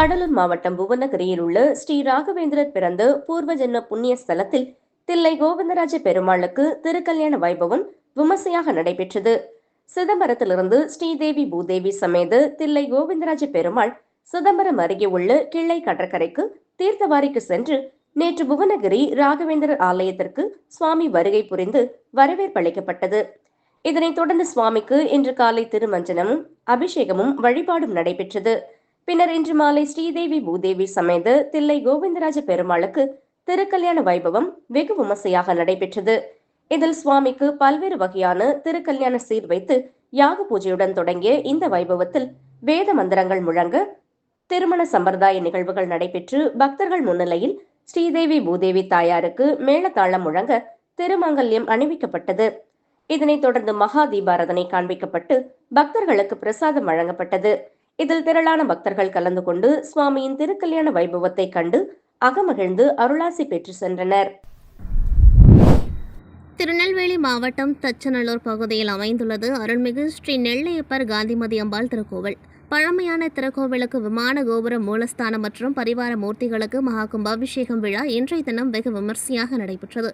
கடலூர் மாவட்டம் புவனகிரியில் உள்ள ஸ்ரீ ராகவேந்திரர் பிறந்த பூர்வ ஜென்ம புண்ணிய ஸ்தலத்தில் தில்லை கோவிந்தராஜ பெருமாளுக்கு திருக்கல்யாண வைபவம் விமர்சையாக நடைபெற்றது. சிதம்பரத்திலிருந்து ஸ்ரீதேவி பூதேவி சமேத தில்லை கோவிந்தராஜ பெருமாள் சிதம்பரம் அருகே உள்ள கிள்ளை கடற்கரைக்கு தீர்த்தவாரிக்கு சென்று நேற்று புவனகிரி ராகவேந்திரர் ஆலயத்திற்கு சுவாமி வருகை புரிந்து வரவேற்பளிக்கப்பட்டது இதனைத் தொடர்ந்து சுவாமிக்கு இன்று காலை திருமஞ்சனமும் அபிஷேகமும் வழிபாடும் நடைபெற்றது. பின்னர் இன்று மாலை ஸ்ரீதேவி பூதேவி சமேத தில்லை கோவிந்தராஜ பெருமாளுக்கு திருக்கல்யாண வைபவம் வெகு விமர்சையாக நடைபெற்றது. இதில் சுவாமிக்கு பல்வேறு வகையான திருக்கல்யாண சீர் வைத்து யாக பூஜையுடன் தொடங்கிய இந்த வைபவத்தில் வேத மந்திரங்கள் முழங்க திருமண சம்பிரதாய நிகழ்வுகள் நடைபெற்று பக்தர்கள் முன்னிலையில் ஸ்ரீதேவி பூதேவி தாயாருக்கு மேளதாளம் முழங்க திருமங்கல்யம் அணிவிக்கப்பட்டது. இதனைத் தொடர்ந்து மகா தீபாரதனை காண்பிக்கப்பட்டு பக்தர்களுக்கு பிரசாதம் வழங்கப்பட்டது. இதில் திரளான பக்தர்கள் கலந்து கொண்டு சுவாமியின் திருக்கல்யாண வைபவத்தை கண்டு அகமகிழ்ந்து அருளாசி பெற்று சென்றனர். திருநெல்வேலி மாவட்டம் தச்சநல்லூர் பகுதியில் அமைந்துள்ளது அருள்மிகு ஸ்ரீ நெல்லையப்பர் காந்திமதி அம்பாள் திருக்கோவில். பழமையான திருக்கோவிலுக்கு விமான கோபுர மூலஸ்தானம் மற்றும் பரிவார மூர்த்திகளுக்கு மகா கும்பாபிஷேகம் விழா இன்றைய தினம் வெகு விமர்சையாக நடைபெற்றது.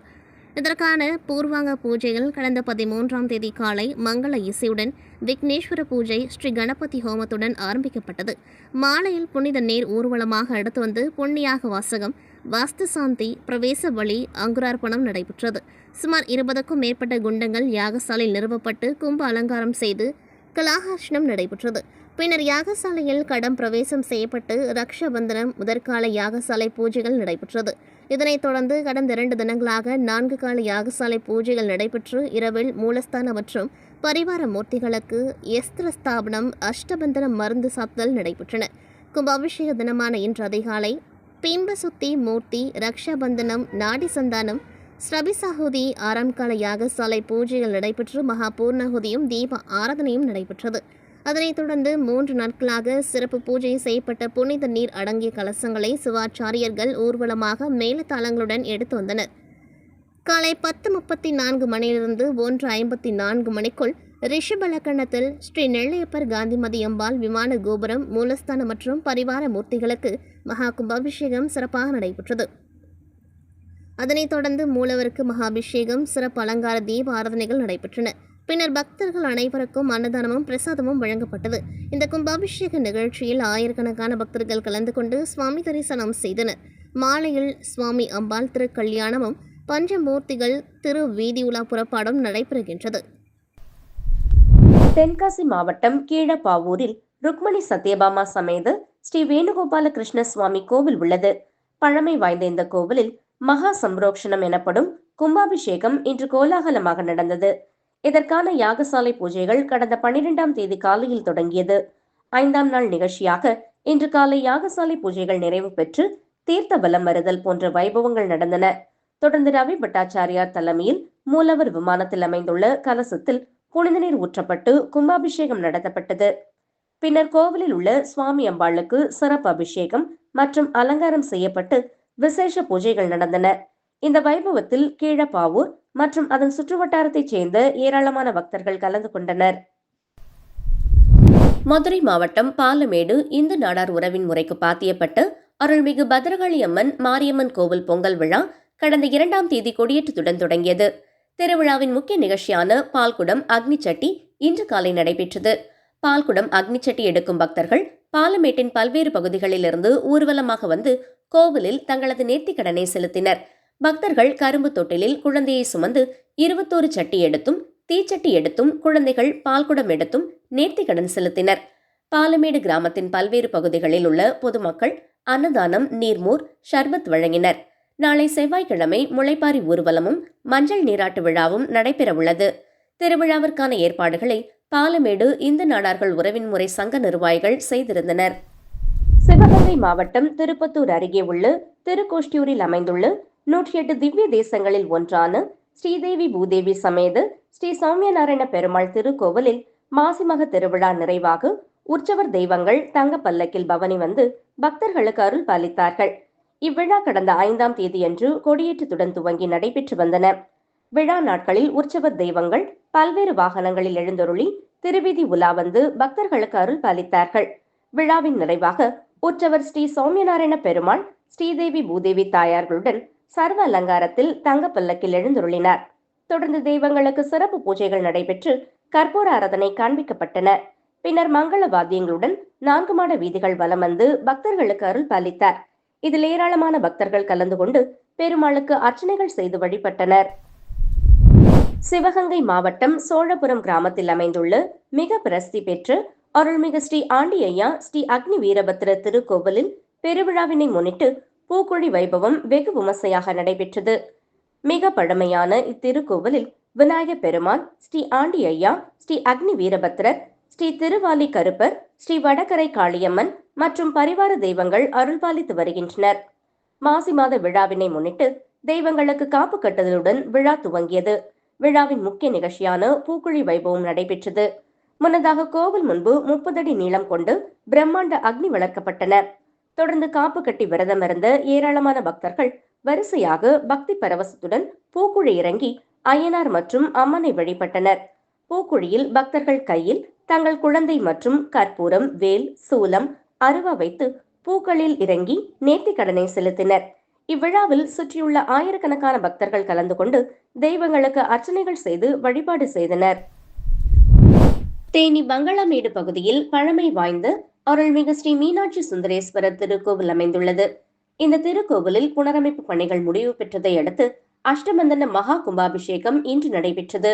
இதற்கான பூர்வாங்க பூஜைகள் கடந்த பதிமூன்றாம் தேதி காலை மங்கள இசையுடன் விக்னேஸ்வர பூஜை ஸ்ரீ கணபதி ஹோமத்துடன் ஆரம்பிக்கப்பட்டது. மாலையில் புனித நீர் ஊர்வலமாக எடுத்து வந்து புண்ணியாக வாசகம் வாஸ்து சாந்தி பிரவேச வழி அங்குரார்ப்பணம் நடைபெற்றது. சுமார் இருபதுக்கும் மேற்பட்ட குண்டங்கள் யாகசாலையில் நிறுவப்பட்டு கும்ப அலங்காரம் செய்து கலாஹர்ஷனம் நடைபெற்றது. பின்னர் யாகசாலையில் கடம் பிரவேசம் செய்யப்பட்டு ரக்ஷபந்தனம் முதற்கால யாகசாலை பூஜைகள் நடைபெற்றது. இதனைத் தொடர்ந்து கடந்த இரண்டு தினங்களாக நான்கு கால யாகசாலை பூஜைகள் நடைபெற்று இரவில் மூலஸ்தான மற்றும் பரிவார மூர்த்திகளுக்கு எஸ்திர ஸ்தாபனம் அஷ்டபந்தனம் மருந்து சாத்துதல் நடைபெற்றன. கும்பாபிஷேக தினமான இன்று அதிகாலை பிம்பசுத்தி மூர்த்தி ரக்ஷாபந்தனம் நாடி சந்தானம் ஸ்ரபிசாகுதி ஆறாம் கால யாகசாலை பூஜைகள் நடைபெற்று மகா பூர்ணகுதியும் தீப ஆராதனையும் நடைபெற்றது. அதனைத் தொடர்ந்து மூன்று நாட்களாக சிறப்பு பூஜை செய்யப்பட்ட புனித நீர் அடங்கிய கலசங்களை சிவாச்சாரியர்கள் ஊர்வலமாக மேலத்தாளங்களுடன் எடுத்து வந்தனர். காலை பத்து முப்பத்தி நான்கு மணியிலிருந்து ஒன்று ஐம்பத்தி நான்கு மணிக்குள் ரிஷபலக்கணத்தில் ஸ்ரீ நெல்லையப்பர் காந்திமதி அம்பாள் விமான கோபுரம் மூலஸ்தானம் மற்றும் பரிவார மூர்த்திகளுக்கு மகா கும்பாபிஷேகம் சிறப்பாக நடைபெற்றது. அதனைத் தொடர்ந்து மூலவருக்கு மகாபிஷேகம் சிறப்பு அலங்கார தீப ஆராதனைகள் நடைபெற்றன. பின்னர் பக்தர்கள் அனைவருக்கும் அன்னதானமும் பிரசாதமும் வழங்கப்பட்டது. இந்த கும்பாபிஷேக நிகழ்ச்சியில் ஆயிரக்கணக்கான பக்தர்கள் கலந்து கொண்டு சுவாமி தரிசனம் செய்தனர். மாலையில் சுவாமி அம்பாள் திருக்கல்யாணமும் பஞ்சமூர்த்திகள் திரு வீதி உலா புறப்பாடும் நடைபெறுகின்றது. தென்காசி மாவட்டம் கீழப்பாவூரில் ருக்மணி சத்யபாமா சமேத ஸ்ரீ வேணுகோபால கிருஷ்ண சுவாமி கோவில் உள்ளது. பழமை வாய்ந்த இந்த கோவிலில் மகா சம்ரோக்ஷணம் எனப்படும் கும்பாபிஷேகம் இன்று கோலாகலமாக நடந்தது. இதற்கான யாகசாலை பூஜைகள் கடந்த பனிரெண்டாம் தேதி காலையில் தொடங்கியது. ஐந்தாம் நாள் நிகழ்ச்சியாக இன்று காலை யாகசாலை பூஜைகள் நிறைவு பெற்று தீர்த்த பலம் வருதல் போன்ற வைபவங்கள் நடந்தன. தொடர்ந்து ரவி பட்டாச்சாரியார் தலைமையில் மூலவர் விமானத்தில் அமைந்துள்ள கலசத்தில் புனித நீர் ஊற்றப்பட்டு கும்பாபிஷேகம் நடத்தப்பட்டது. பின்னர் கோவிலில் உள்ள சுவாமி அம்பாளுக்கு சிறப்பு அபிஷேகம் மற்றும் அலங்காரம் செய்யப்பட்டு விசேஷ பூஜைகள் நடந்தன. இந்த வைபவத்தில் கீழப்பாவூர் மற்றும் அதன் சுற்றுவட்டாரத்தைச் சேர்ந்த ஏராளமான பக்தர்கள் கலந்து கொண்டனர். மதுரை மாவட்டம் பாலமேடு இந்து நாடார் உறவின் முறைக்கு பாத்தியப்பட்டு அருள்மிகு பத்ரகாளி அம்மன் மாரியம்மன் கோவில் பொங்கல் விழா கடந்த இரண்டாம் தேதி கொடியேற்றத்துடன் தொடங்கியது. திருவிழாவின் முக்கிய நிகழ்ச்சியான பால்குடம் அக்னிச்சட்டி இன்று காலை நடைபெற்றது. பால்குடம் அக்னிச்சட்டி எடுக்கும் பக்தர்கள் பாலமேட்டின் பல்வேறு பகுதிகளிலிருந்து ஊர்வலமாக வந்து கோவிலில் தங்களது நேர்த்திக்கடனை செலுத்தினர். பக்தர்கள் கரும்பு தொட்டிலில் குழந்தையை சுமந்து இருபத்தோரு சட்டி எடுத்தும் தீச்சட்டி எடுத்தும் குழந்தைகள் பால்குடம் எடுத்தும் நேர்த்திக்கடன் செலுத்தினர். பாலமேடு கிராமத்தின் பல்வேறு பகுதிகளில் உள்ள பொதுமக்கள் அன்னதானம் நீர்மூர் ஷர்பத் வழங்கினர். நாளை செவ்வாய்க்கிழமை முளைப்பாரி ஊர்வலமும் மஞ்சள் நீராட்டு விழாவும் நடைபெறவுள்ளது திருவிழாவிற்கான ஏற்பாடுகளை பாலமேடு இந்து நாடார்கள் உறவின் முறை சங்க நிர்வாகிகள் செய்திருந்தனர். சிவகங்கை மாவட்டம் திருப்பத்தூர் அருகே உள்ள திருக்கோஷ்டியூரில் அமைந்துள்ள நூற்றி எட்டு திவ்ய தேசங்களில் ஒன்றான ஸ்ரீதேவி பூதேவி சமேத ஸ்ரீ சௌமியநாராயண பெருமாள் திருக்கோவிலில் மாசிமக திருவிழா நிறைவாக உற்சவர் தெய்வங்கள் தங்க பல்லக்கில் பவனி வந்து பக்தர்களுக்கு அருள் பாலித்தார்கள். இவ்விழா கடந்த ஐந்தாம் தேதியன்று கொடியேற்றத்துடன் துவங்கி நடைபெற்று வந்தன. விழா நாட்களில் உற்சவர் தெய்வங்கள் பல்வேறு வாகனங்களில் எழுந்தருளி திருவீதி உலா வந்து பக்தர்களுக்கு அருள் பாலித்தார்கள். விழாவின் நிறைவாக உற்சவர் ஸ்ரீ சௌமியநாராயண பெருமாள் ஸ்ரீதேவி பூதேவி தாயார்களுடன் சர்வ அலங்காரத்தில் தங்க பல்லக்கில் எழுந்துருளினார். தொடர்ந்து தெய்வங்களுக்கு சிறப்பு பூஜைகள் நடைபெற்று கற்பூர ஆராதனை காண்பிக்கப்பட்டன. பின்னர் மங்கள வாத்தியங்களுடன் நான்கு மாட வீதிகள் வலம் வந்து பக்தர்களுக்கு அருள் பாலித்தார். இதில் ஏராளமான பக்தர்கள் கலந்து கொண்டு பெருமாளுக்கு அர்ச்சனைகள் செய்து வழிபட்டனர். சிவகங்கை மாவட்டம் சோழபுரம் கிராமத்தில் அமைந்துள்ள மிக பிரசித்தி பெற்று அருள்மிகு ஸ்ரீ ஆண்டியையா ஸ்ரீ அக்னி வீரபத்ர திருக்கோவிலில் பெருவிழாவினை முன்னிட்டு பூக்குழி வைபவம் வெகு விமர்சையாக நடைபெற்றது. மிக பழமையான இத்திருக்கோவிலில் விநாயக பெருமான் ஸ்ரீ ஆண்டியையா ஸ்ரீ அக்னி வீரபத்திரர் ஸ்ரீ திருவாலி கருப்பர் ஸ்ரீ வடகரை காளியம்மன் மற்றும் பரிவார தெய்வங்கள் அருள்பாலித்து வருகின்றனர். மாசி மாத விழாவினை முன்னிட்டு தெய்வங்களுக்கு காப்பு கட்டுதலுடன் விழா துவங்கியது. விழாவின் முக்கிய நிகழ்ச்சியான பூக்குழி வைபவம் நடைபெற்றது. முன்னதாக கோவில் முன்பு முப்பது அடி நீளம் கொண்டு பிரம்மாண்ட அக்னி வளர்க்கப்பட்டன தொடர்ந்து காப்பு கட்டி விரதமிருந்த ஏராளமான பக்தர்கள் வரிசையாக பக்தி பரவசத்துடன் பூக்குழி இறங்கி அய்யனார் மற்றும் அம்மனை வழிபட்டனர். பூக்குழியில் பக்தர்கள் கையில் தங்கள் குழந்தை மற்றும் கற்பூரம் வேல் சூலம் அருவா வைத்து பூக்களில் இறங்கி நேர்த்திக்கடனை செலுத்தினர். இவ்விழாவில் சுற்றியுள்ள ஆயிரக்கணக்கான பக்தர்கள் கலந்து கொண்டு தெய்வங்களுக்கு அர்ச்சனைகள் செய்து வழிபாடு செய்தனர். தேனி பங்களாமேடு பகுதியில் பழமை வாய்ந்த அருள்மிகு ஸ்ரீ மீனாட்சி சுந்தரேஸ்வரர் திருக்கோவில் அமைந்துள்ளது. இந்த திருக்கோவிலில் புனரமைப்பு பணிகள் முடிவு பெற்றதை அடுத்து அஷ்டமந்தன மகா கும்பாபிஷேகம் இன்று நடைபெற்றது.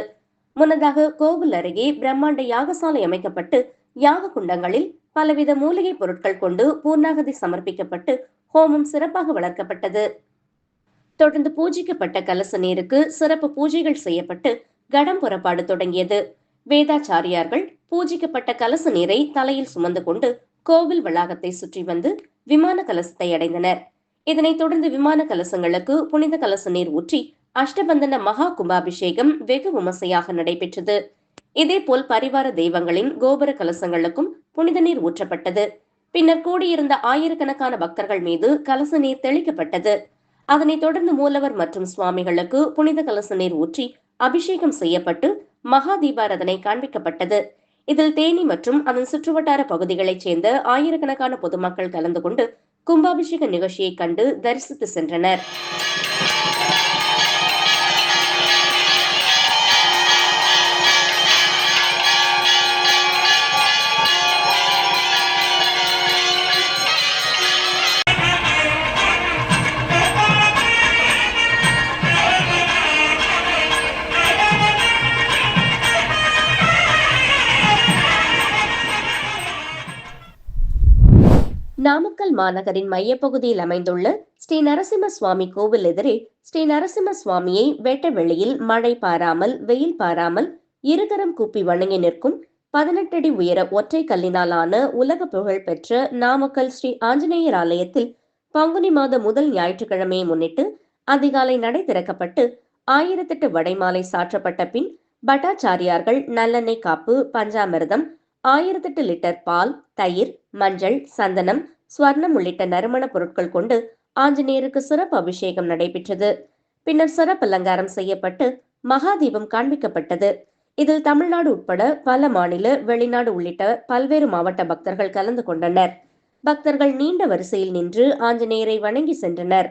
முன்னதாக கோவில் அருகே பிரம்மாண்ட யாகசாலை அமைக்கப்பட்டு யாக குண்டங்களில் பலவித மூலிகை பொருட்கள் கொண்டு பூர்ணாகதி சமர்ப்பிக்கப்பட்டு ஹோமம் சிறப்பாக வளர்க்கப்பட்டது. தொடர்ந்து பூஜிக்கப்பட்ட கலச நீருக்கு சிறப்பு பூஜைகள் செய்யப்பட்டு கடம் புறப்பாடு தொடங்கியது. வேதாச்சாரியார்கள் பூஜிக்கப்பட்ட கலச நீரை தலையில் சுமந்து கொண்டு கோவில் வளாகத்தை சுற்றி வந்து விமான கலசத்தை அடைந்தனர். இதனைத் தொடர்ந்து விமான கலசங்களுக்கு புனித கலச நீர் ஊற்றி அஷ்டபந்தன மகா கும்பாபிஷேகம் வெகு விமர்சையாக நடைபெற்றது. இதேபோல் பரிவார தெய்வங்களின் கோபுர கலசங்களுக்கும் புனித நீர் ஊற்றப்பட்டது. பின்னர் கூடியிருந்த ஆயிரக்கணக்கான பக்தர்கள் மீது கலச நீர் தெளிக்கப்பட்டது. அதனைத் தொடர்ந்து மூலவர் மற்றும் சுவாமிகளுக்கு புனித கலச நீர் ஊற்றி அபிஷேகம் செய்யப்பட்டு மகா தீபாராதனை காண்பிக்கப்பட்டது. இதில் தேனி மற்றும் அதன் சுற்றுவட்டார பகுதிகளைச் சேர்ந்த ஆயிரக்கணக்கான பொதுமக்கள் கலந்து கொண்டு கும்பாபிஷேக நிகழ்ச்சியை கண்டு தரிசித்து சென்றனர். மாநகரின் மையப்பகுதியில் அமைந்துள்ள ஸ்ரீ நரசிம்ம சுவாமி கோவில் எதிரே ஸ்ரீ நரசிம்ம சுவாமியை வேட்ட வெளியில் மழை பாராமல் வெயில் பாராமல் இருகரம் கூப்பி வணங்கி நிற்கும் பதினெட்டு அடி உயர ஒற்றை கல்லினாலான உலக புகழ் பெற்ற நாமக்கல் ஸ்ரீ ஆஞ்சநேயர் ஆலயத்தில் பங்குனி மாத முதல் ஞாயிற்றுக்கிழமையை முன்னிட்டு அதிகாலை நடை திறக்கப்பட்டு ஆயிரத்தெட்டு வடைமாலை சாற்றப்பட்ட பின் பட்டாச்சாரியார்கள் நல்லெண்ணெய் காப்பு பஞ்சாமிர்தம் ஆயிரத்தெட்டு லிட்டர் பால் தயிர் மஞ்சள் சந்தனம் ஸ்வர்ணம் உள்ளிட்ட நறுமண பொருட்கள் கொண்டு ஆஞ்சநேயருக்கு சிறப்பு அபிஷேகம் நடைபெற்றது. பின்னர் சிறப்பு அலங்காரம் செய்யப்பட்டு மகாதீபம் காண்பிக்கப்பட்டது. இதில் தமிழ்நாடு உட்பட பல மாநில வெளிநாடு உள்ளிட்ட பல்வேறு மாவட்ட பக்தர்கள் கலந்து கொண்டனர். பக்தர்கள் நீண்ட வரிசையில் நின்று ஆஞ்சநேயரை வணங்கி சென்றனர்.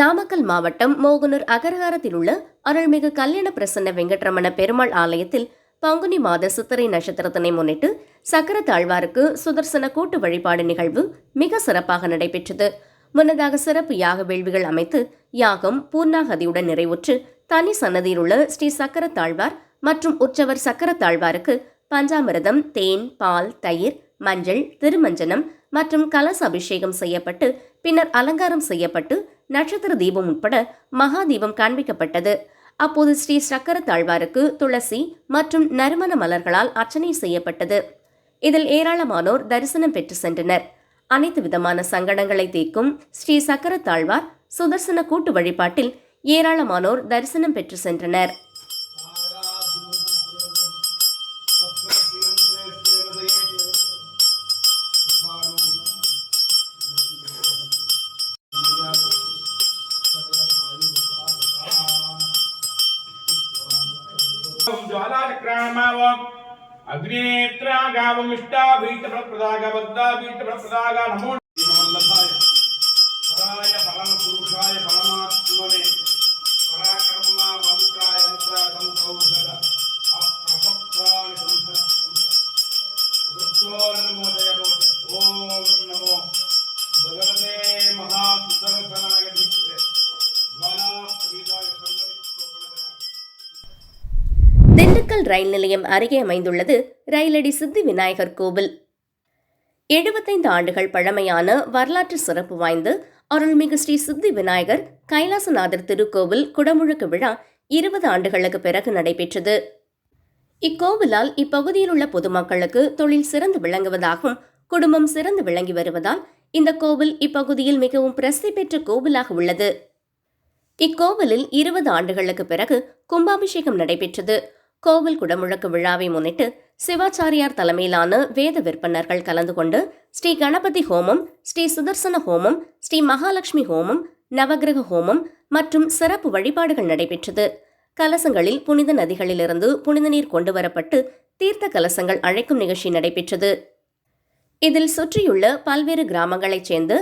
நாமக்கல் மாவட்டம் மோகனூர் அகரகாரத்தில் உள்ள அருள்மிகு கல்யாண பிரசன்ன வெங்கட்ரமண பெருமாள் ஆலயத்தில் பங்குனி மாத சித்திரை நட்சத்திரத்தினை முன்னிட்டு சக்கர தாழ்வாருக்கு சுதர்சன கூட்டு வழிபாடு நிகழ்வு மிக சிறப்பாக நடைபெற்றது. முன்னதாக சிறப்பு யாக வேள்விகள் அமைத்து யாகம் பூர்ணாகதியுடன் நிறைவுற்று தனி சன்னதியில் உள்ள ஸ்ரீ சக்கர தாழ்வார் மற்றும் உற்சவர் சக்கர தாழ்வாருக்கு பஞ்சாமிரதம் தேன் பால் தயிர் மஞ்சள் திருமஞ்சனம் மற்றும் கலச அபிஷேகம் செய்யப்பட்டு பின்னர் அலங்காரம் செய்யப்பட்டு நட்சத்திர தீபம் உட்பட மகா தீபம் காண்பிக்கப்பட்டது. அப்போது ஸ்ரீ சக்கர தாழ்வாருக்கு துளசி மற்றும் நறுமண மலர்களால் அர்ச்சனை செய்யப்பட்டது. இதில் ஏராளமானோர் தரிசனம் பெற்று சென்றனர். அனைத்து விதமான சங்கடங்களை தீர்க்கும் ஸ்ரீ சக்கர தாழ்வார் சுதர்சன கூட்டு வழிபாட்டில் ஏராளமானோர் தரிசனம் பெற்று சென்றனர். വിഘ്നേത്രാഗാവമിഷ്ടാഭീഷ്ടപ്രദാഗബദ്ധാഭീഷ്ടപ്രദാഗ നമോ നമല്ലഭായ പരായ പരമപുരുഷായ പരമാത്മനെ പരാക്രമ മന്ത്രായ മന്ത്രായ സംസൗഷധ. അപ്രസപ്താനി സംസോരമോദയ ഓം നമോ. ഭഗവതേ മഹാസുദർശനായ ധിത്രേ ജ്വാലാപ്രീതായ സർവതി നെല്ലുക്കல் ரயில் நிலையம் அருகே அமைந்துள்ளது ரயிலடி சித்தி விநாயகர் கோவில். எழுபத்தைந்து ஆண்டுகள் பழமையான வரலாற்று சிறப்பு வாய்ந்த அருள்மிகு ஸ்ரீ சித்தி விநாயகர் கைலாசநாதர் திருக்கோவில் குடமுழுக்கு விழா இருபது ஆண்டுகளுக்கு பிறகு நடைபெற்றது. இக்கோவிலால் இப்பகுதியில் உள்ள பொதுமக்களுக்கு தொழில் சிறந்து விளங்குவதாகவும் குடும்பம் சிறந்து விளங்கி வருவதால் இந்த கோவில் இப்பகுதியில் மிகவும் பிரசித்தி பெற்ற கோவிலாக உள்ளது. இக்கோவிலில் இருபது ஆண்டுகளுக்கு பிறகு கும்பாபிஷேகம் நடைபெற்றது. கோவில் குடமுழக்கு விழாவை முன்னிட்டு சிவாச்சாரியார் தலைமையிலான வேத விற்பனர்கள் கலந்து கொண்டு ஸ்ரீ கணபதி ஹோமம் ஸ்ரீ சுதர்சன ஹோமம் ஸ்ரீ மகாலட்சுமி ஹோமம் நவக்கிரக ஹோமம் மற்றும் சிறப்பு வழிபாடுகள் நடைபெற்றது. கலசங்களில் புனித நதிகளிலிருந்து புனித நீர் கொண்டு வரப்பட்டு தீர்த்த கலசங்கள் அழைக்கும் நிகழ்ச்சி நடைபெற்றது. இதில் சுற்றியுள்ள பல்வேறு கிராமங்களைச் சேர்ந்து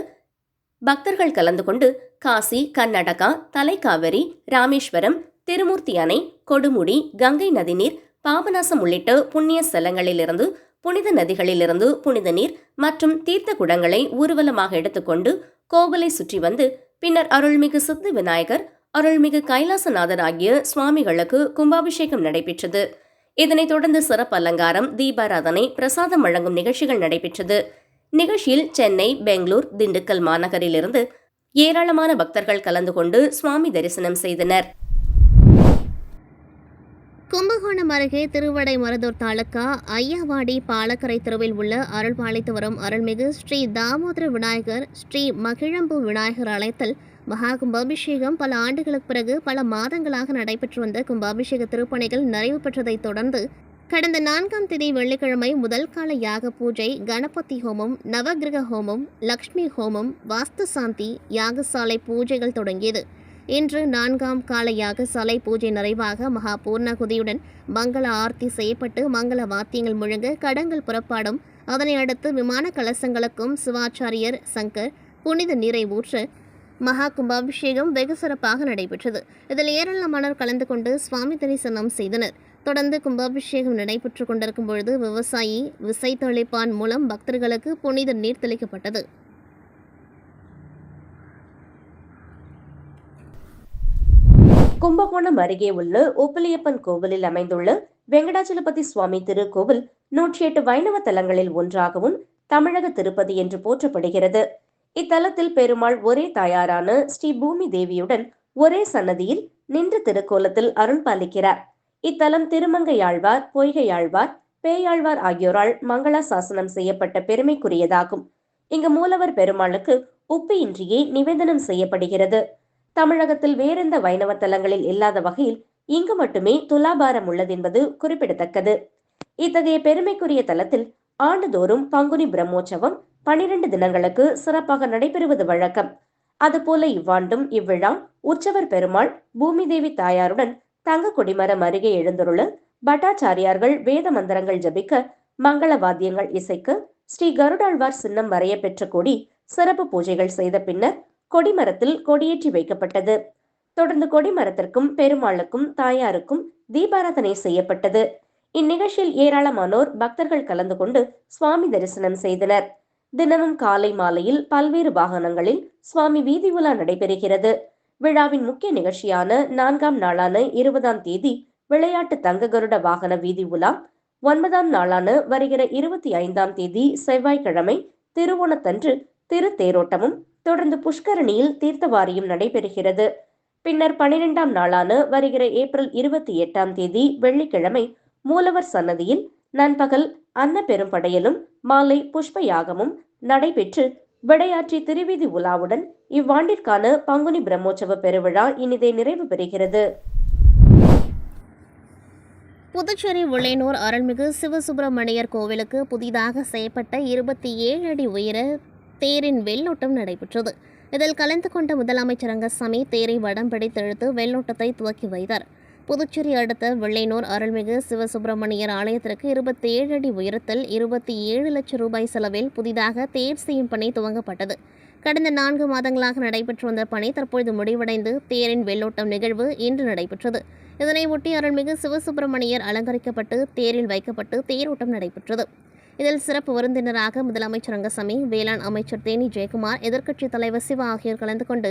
பக்தர்கள் கலந்து கொண்டு காசி கர்நாடகா தலைக்காவிரி ராமேஸ்வரம் திருமூர்த்தி அணை கொடுமுடி கங்கை நதிநீர் பாபநாசம் உள்ளிட்ட புண்ணிய ஸ்தலங்களிலிருந்து புனித நதிகளிலிருந்து புனித நீர் மற்றும் தீர்த்த குடங்களை ஊர்வலமாக எடுத்துக்கொண்டு கோவிலை சுற்றி வந்து பின்னர் அருள்மிகு சித்து விநாயகர் அருள்மிகு கைலாசநாதர் ஆகிய சுவாமிகளுக்கு கும்பாபிஷேகம் நடைபெற்றது. இதனைத் தொடர்ந்து சிறப்பு அலங்காரம் தீபாராதனை பிரசாதம் வழங்கும் நிகழ்ச்சிகள் நடைபெற்றது. நிகழ்ச்சியில் சென்னை பெங்களூர் திண்டுக்கல் மாநகரிலிருந்து ஏராளமான பக்தர்கள் கலந்து கொண்டு சுவாமி தரிசனம் செய்தனர். கும்பகோணம் அருகே திருவடை மருதூர் தாலுக்கா ஐயாவாடி பாலக்கரை தெருவில் உள்ள அருள்பாலித்து வரும் அருள்மிகு ஸ்ரீ தாமோதர விநாயகர் ஸ்ரீ மகிழம்பு விநாயகர் ஆலயத்தில் மகா கும்பாபிஷேகம் பல ஆண்டுகளுக்கு பிறகு பல மாதங்களாக நடைபெற்று வந்த கும்பாபிஷேக திருப்பணிகள் நிறைவு பெற்றதைத் தொடர்ந்து கடந்த நான்காம் தேதி வெள்ளிக்கிழமை முதல் கால யாக பூஜை கணபதி ஹோமம் நவகிரக ஹோமம் லக்ஷ்மி ஹோமம் வாஸ்து சாந்தி யாகசாலை பூஜைகள் தொடங்கியது. இன்று நான்காம் காலையாக சலை பூஜை நிறைவாக மகா பூர்ணகுதியுடன் மங்கள ஆர்த்தி செய்யப்பட்டு மங்கள வாத்தியங்கள் முழங்க கடங்கள் புறப்பாடும். அதனை அடுத்து விமான கலசங்களுக்கும் சிவாச்சாரியர் சங்கர் புனித நீரை ஊற்ற மகா கும்பாபிஷேகம் வெகு சிறப்பாக நடைபெற்றது. இதில் ஏராளமானோர் கலந்து கொண்டு சுவாமி தரிசனம் செய்தனர். தொடர்ந்து கும்பாபிஷேகம் நடைபெற்று கொண்டிருக்கும் பொழுது விவசாயி விசை தெளிப்பான் மூலம் பக்தர்களுக்கு புனித நீர் தெளிக்கப்பட்டது. கும்பகோணம் அருகே உள்ள ஒப்பிலியப்பன் கோவிலில் அமைந்துள்ள வெங்கடாச்சலபதி சுவாமி திருக்கோவில் நூற்றி எட்டு வைணவ தலங்களில் ஒன்றாகவும் தமிழக திருப்பதி என்று போற்றப்படுகிறது. இத்தலத்தில் பெருமாள் ஒரே தாயாரான ஸ்ரீ பூமி தேவியுடன் ஒரே சன்னதியில் நின்று திருக்கோலத்தில் அருள் பாலிக்கிறார். இத்தலம் திருமங்கையாழ்வார் பொய்கையாழ்வார் பேயாழ்வார் ஆகியோரால் மங்களா சாசனம் செய்யப்பட்ட பெருமைக்குரியதாகும். இங்கு மூலவர் பெருமாளுக்கு உப்பு இன்றியே நிவேதனம் செய்யப்படுகிறது. தமிழகத்தில் வேறெந்த வைணவ தலங்களில் இல்லாத வகையில் இங்கு மட்டுமே துலாபாரம் உள்ளதென்பது குறிப்பிடத்தக்கது. இத்தகைய பெருமைக்குரிய தலத்தில் ஆண்டுதோறும் பங்குனி பிரம்மோற்சவம் பனிரெண்டு தினங்களுக்கு சிறப்பாக நடைபெறுவது வழக்கம். அதுபோல இவ்வாண்டும் இவ்விழா உற்சவர் பெருமாள் பூமிதேவி தாயாருடன் தங்க கொடிமரம் அருகே எழுந்துள்ள பட்டாச்சாரியார்கள் வேத மந்திரங்கள் ஜபிக்க மங்கள வாத்தியங்கள் இசைக்க ஸ்ரீ கருடாழ்வார் சின்னம் வரைய பெற்ற கொடி சிறப்பு பூஜைகள் செய்த பின்னர் கொடிமரத்தில் கொடியேற்றி வைக்கப்பட்டது. தொடர்ந்து கொடிமரத்திற்கும் பெருமாளுக்கும் தாயாருக்கும் தீபாராதனை செய்யப்பட்டது. இந்நிகழ்ச்சியில் ஏராளமானோர் பக்தர்கள் கலந்து கொண்டு சுவாமி தரிசனம் செய்தனர். தினமும் காலை மாலையில் பல்வேறு வாகனங்களில் சுவாமி வீதி உலா நடைபெறுகிறது. விழாவின் முக்கிய நிகழ்ச்சியான நான்காம் நாளான இருபதாம் தேதி விளையாட்டு தங்க கருட வாகன வீதி உலா ஒன்பதாம் நாளான வருகிற இருபத்தி ஐந்தாம் தேதி செவ்வாய்க்கிழமை திருவோணத்தன்று திருத்தேரோட்டமும் தொடர்ந்து புஷ்கரணியில் தீர்த்தவாரியும் நடைபெறுகிறது. பின்னர் பனிரெண்டாம் நாளான வருகிற ஏப்ரல் இருபத்தி எட்டாம் தேதி வெள்ளிக்கிழமை மூலவர் சன்னதியில் நண்பகல் அன்ன பெரும்படையலும் மாலை புஷ்ப யாகமும் நடைபெற்று விடையாற்றி திருவீதி உலாவுடன் இவ்வாண்டிற்கான பங்குனி பிரம்மோற்சவ பெருவிழா இனிதே நிறைவு பெறுகிறது. புதுச்சேரி உள்ளேனூர் அருள்மிகு சிவசுப்பிரமணியர் கோவிலுக்கு புதிதாக செய்யப்பட்ட இருபத்தி ஏழு அடி உயர தேரின் வெள்ளோட்டம் நடைபெற்றது. இதில் கலந்து கொண்ட முதலமைச்சர் ரங்கசாமி தேரை வடம் பிடித்தெழுத்து வெள்ளோட்டத்தை துவக்கி வைத்தார். புதுச்சேரி அடுத்த வெள்ளையனூர் அருள்மிகு சிவசுப்பிரமணியர் ஆலயத்திற்கு இருபத்தி ஏழு அடி உயரத்தில் இருபத்தி ஏழு லட்சம் ரூபாய் செலவில் புதிதாக தேர் செய்யும் பணி துவங்கப்பட்டது. கடந்த நான்கு மாதங்களாக நடைபெற்று வந்த பணி தற்பொழுது முடிவடைந்து தேரின் வெள்ளோட்டம் நிகழ்வு இன்று நடைபெற்றது. இதனையொட்டி அருள்மிகு சிவசுப்பிரமணியர் அலங்கரிக்கப்பட்டு தேரில் வைக்கப்பட்டு தேரோட்டம் நடைபெற்றது. இதில் சிறப்பு விருந்தினராக முதலமைச்சர் ரங்கசாமி வேளாண் அமைச்சர் தேனி ஜெயக்குமார் எதிர்க்கட்சித் தலைவர் சிவா ஆகியோர் கலந்து கொண்டு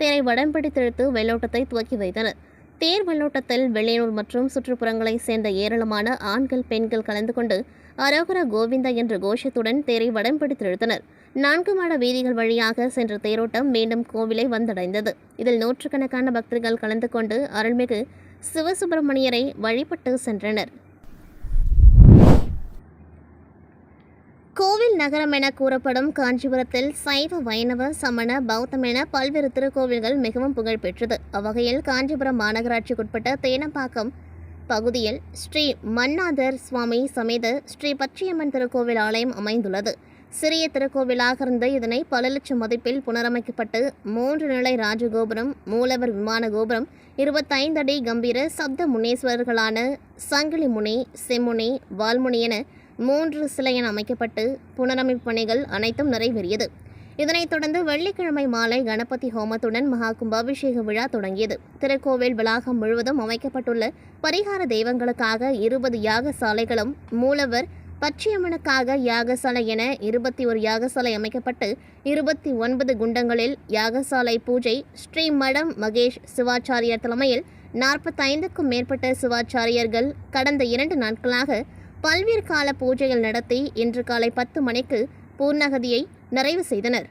தேரை வடம்பிடித்தெழுத்து வெள்ளோட்டத்தை துவக்கி வைத்தனர். தேர் வெள்ளோட்டத்தில் வெள்ளையனூர் மற்றும் சுற்றுப்புறங்களைச் சேர்ந்த ஏராளமான ஆண்கள் பெண்கள் கலந்து கொண்டு அரோகர கோவிந்தா என்ற கோஷத்துடன் தேரை வடம் பிடித்தெழுத்தனர் நான்கு மாட வீதிகள் வழியாக சென்ற தேரோட்டம் மீண்டும் கோவிலை வந்தடைந்தது. இதில் நூற்றுக்கணக்கான பக்தர்கள் கலந்து கொண்டு அருள்மிகு சிவசுப்பிரமணியரை வழிபட்டு சென்றனர். கோவில் நகரம் என கூறப்படும் காஞ்சிபுரத்தில் சைவ வைணவ சமண பௌத்தம் என பல்வேறு திருக்கோவில்கள் மிகவும் புகழ்பெற்றது. அவ்வகையில் காஞ்சிபுரம் மாநகராட்சிக்குட்பட்ட தேனம்பாக்கம் பகுதியில் ஸ்ரீ மன்னாதர் சுவாமி சமேத ஸ்ரீ பச்சையம்மன் திருக்கோவில் ஆலயம் அமைந்துள்ளது. சிறிய திருக்கோவிலாக இருந்த இதனை பல லட்சம் மதிப்பில் புனரமைக்கப்பட்டு மூன்று நிலை ராஜகோபுரம் மூலவர் விமான கோபுரம் இருபத்தைந்து அடி கம்பீர சப்த முனீஸ்வரர்களான சங்கிலி முனி செம்முனி வால்முனி என மூன்று சிலையன் அமைக்கப்பட்டு புனரமைப்பு பணிகள் அனைத்தும் நிறைவேறியது. இதனைத் தொடர்ந்து வெள்ளிக்கிழமை மாலை கணபதி ஹோமத்துடன் மகா கும்பாபிஷேக விழா தொடங்கியது. திருக்கோவில் வளாகம் முழுவதும் அமைக்கப்பட்டுள்ள பரிகார தெய்வங்களுக்காக இருபது யாகசாலைகளும் மூலவர் பச்சையம்மனுக்காக யாகசாலை என இருபத்தி ஒரு யாகசாலை அமைக்கப்பட்டு இருபத்தி ஒன்பது குண்டங்களில் யாகசாலை பூஜை ஸ்ரீ மடம் மகேஷ் சிவாச்சாரியர் தலைமையில் நாற்பத்தைந்துக்கும் மேற்பட்ட சிவாச்சாரியர்கள் கடந்த இரண்டு நாட்களாக பல்வேறு கால பூஜைகள் நடத்தி இன்று காலை பத்து மணிக்கு பூர்ணகதியை நிறைவு செய்தனர்.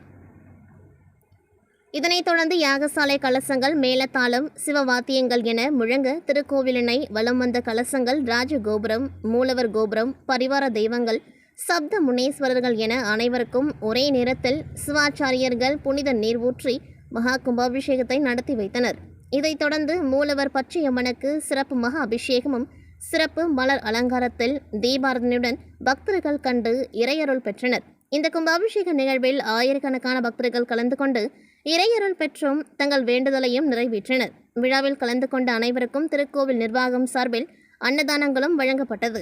இதனைத் தொடர்ந்து யாகசாலை கலசங்கள் மேலத்தாளம் சிவவாத்தியங்கள் என முழங்க திருக்கோவிலினை வலம் வந்த கலசங்கள் ராஜகோபுரம் மூலவர் கோபுரம் பரிவார தெய்வங்கள் சப்த முனேஸ்வரர்கள் என அனைவருக்கும் ஒரே நேரத்தில் சிவாச்சாரியர்கள் புனித நீர் ஊற்றி மகா கும்பாபிஷேகத்தை நடத்தி வைத்தனர். இதைத் தொடர்ந்து மூலவர் பச்சையம்மனுக்கு சிறப்பு மகா அபிஷேகமும் சிறப்பு மலர் அலங்காரத்தில் தீபாரதனையுடன் பக்தர்கள் கண்டு இறையருள் பெற்றனர். இந்த கும்பாபிஷேக நிகழ்வில் ஆயிரக்கணக்கான பக்தர்கள் கலந்து கொண்டு இறையருள் பெற்றும் தங்கள் வேண்டுதலையும் நிறைவேற்றினர். விழாவில் கலந்து கொண்ட அனைவருக்கும் திருக்கோவில் நிர்வாகம் சார்பில் அன்னதானங்களும் வழங்கப்பட்டது.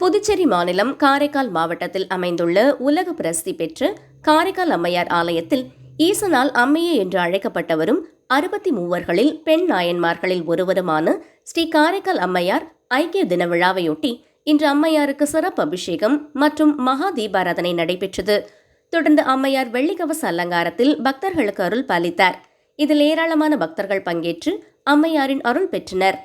புதுச்சேரி மாநிலம் காரைக்கால் மாவட்டத்தில் அமைந்துள்ள உலக பிரசித்தி பெற்ற காரைக்கால் அம்மையார் ஆலயத்தில் ஈசனால் அம்மையே என்று அழைக்கப்பட்டவரும் அறுபத்தி மூவர்களில் பெண் நாயன்மார்களில் ஒருவருமான ஸ்ரீ காரைக்கால் அம்மையார் ஐக்கிய தின விழாவையொட்டி இன்று அம்மையாருக்கு சிறப்பு அபிஷேகம் மற்றும் மகா தீபாராதனை நடைபெற்றது. தொடர்ந்து அம்மையார் வெள்ளிக்கவச அலங்காரத்தில் பக்தர்களுக்கு அருள் பாலித்தார். இதில் ஏராளமான பக்தர்கள் பங்கேற்று அம்மையாரின் அருள் பெற்றனர்.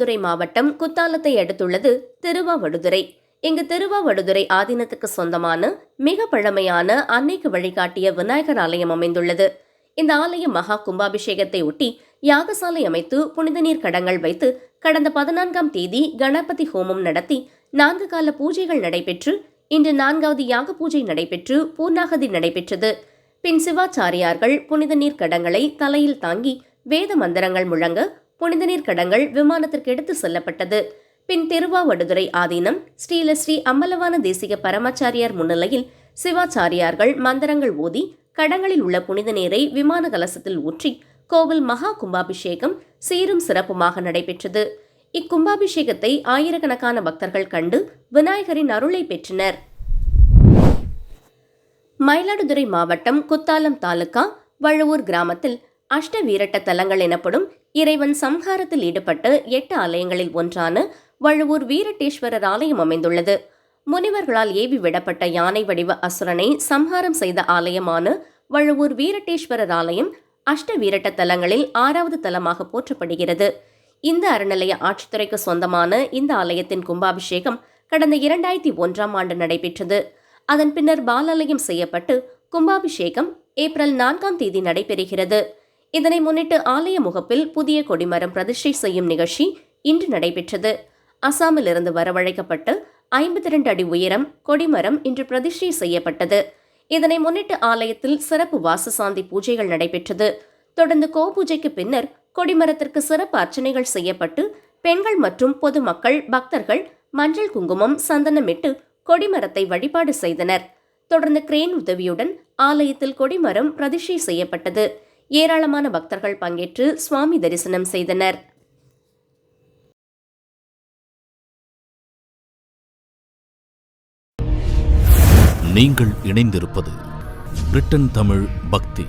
மயிலாடுதுறை மாவட்டம் குத்தாலத்தை அடுத்துள்ளது திருவாவடுதுறை. இங்கு திருவாவடுதுறை ஆதீனத்துக்கு சொந்தமான மிக பழமையான அன்னைக்கு வழிகாட்டிய விநாயகர் ஆலயம் அமைந்துள்ளது. இந்த ஆலயம் மகா கும்பாபிஷேகத்தை ஒட்டி யாகசாலை அமைத்து புனித நீர் கடங்கள் வைத்து கடந்த பதினான்காம் தேதி கணபதி ஹோமம் நடத்தி நான்கு கால பூஜைகள் நடைபெற்று இன்று நான்காவது யாக பூஜை நடைபெற்று பூர்ணாகதி நடைபெற்றது. பின் சிவாச்சாரியார்கள் புனித நீர் கடங்களை தலையில் தாங்கி வேத மந்திரங்கள் முழங்க புனித நீர் கடங்கள் விமானத்திற்கு எடுத்து செல்லப்பட்டது. பின் திருவாவடுதுறை ஆதீனம் ஸ்ரீலஸ்ரீ அம்பலவான தேசிக பரமாச்சாரியார் முன்னிலையில் சிவாச்சாரியார்கள் மந்திரங்கள் ஓதி கடங்களில் உள்ள புனித நீரை விமான கலசத்தில் ஊற்றி கோவில் மகா கும்பாபிஷேகம் சீரும் சிறப்புமாக நடைபெற்றது. இக்கும்பாபிஷேகத்தை ஆயிரக்கணக்கான பக்தர்கள் கண்டு விநாயகரின் அருளை பெற்றனர். மயிலாடுதுறை மாவட்டம் குத்தாலம் தாலுகா வழுவூர் கிராமத்தில் அஷ்ட வீரட்ட தலங்கள் எனப்படும் இறைவன் சம்ஹாரத்தில் ஈடுபட்ட எட்டு ஆலயங்களில் ஒன்றான வழுவூர் வீரட்டேஸ்வரர் ஆலயம் அமைந்துள்ளது. முனிவர்களால் ஏவி விடப்பட்ட யானை வடிவ அசுரனை சம்ஹாரம் செய்த ஆலயமான வழுவூர் வீரட்டேஸ்வரர் ஆலயம் அஷ்ட வீரட்ட தலங்களில் ஆறாவது தலமாக போற்றப்படுகிறது. இந்த அறநிலைய ஆட்சித்துறைக்கு சொந்தமான இந்த ஆலயத்தின் கும்பாபிஷேகம் கடந்த இரண்டாயிரத்தி ஒன்றாம் ஆண்டு நடைபெற்றது. அதன் பின்னர் பாலாலயம் செய்யப்பட்டு கும்பாபிஷேகம் ஏப்ரல் நான்காம் தேதி நடைபெறுகிறது. இதனை முன்னிட்டு ஆலய முகப்பில் புதிய கொடிமரம் பிரதிஷ்டை செய்யும் நிகழ்ச்சி இன்று நடைபெற்றது. அசாமிலிருந்து வரவழைக்கப்பட்டு ஐம்பத்தி இரண்டு அடி உயரம் கொடிமரம் இன்று பிரதிஷ்டை செய்யப்பட்டது. இதனை முன்னிட்டு ஆலயத்தில் சிறப்பு வாசசாந்தி பூஜைகள் நடைபெற்றது. தொடர்ந்து கோபூஜைக்கு பின்னர் கொடிமரத்திற்கு சிறப்பு அர்ச்சனைகள் செய்யப்பட்டு பெண்கள் மற்றும் பொதுமக்கள் பக்தர்கள் மஞ்சள் குங்குமம் சந்தனமிட்டு கொடிமரத்தை வழிபாடு செய்தனர். தொடர்ந்து கிரேன் உதவியுடன் ஆலயத்தில் கொடிமரம் பிரதிஷ்டை செய்யப்பட்டது. ஏராளமான பக்தர்கள் பங்கேற்று சுவாமி தரிசனம் செய்தனர். நீங்கள் இணைந்திருப்பது பிரிட்டன் தமிழ் பக்தி.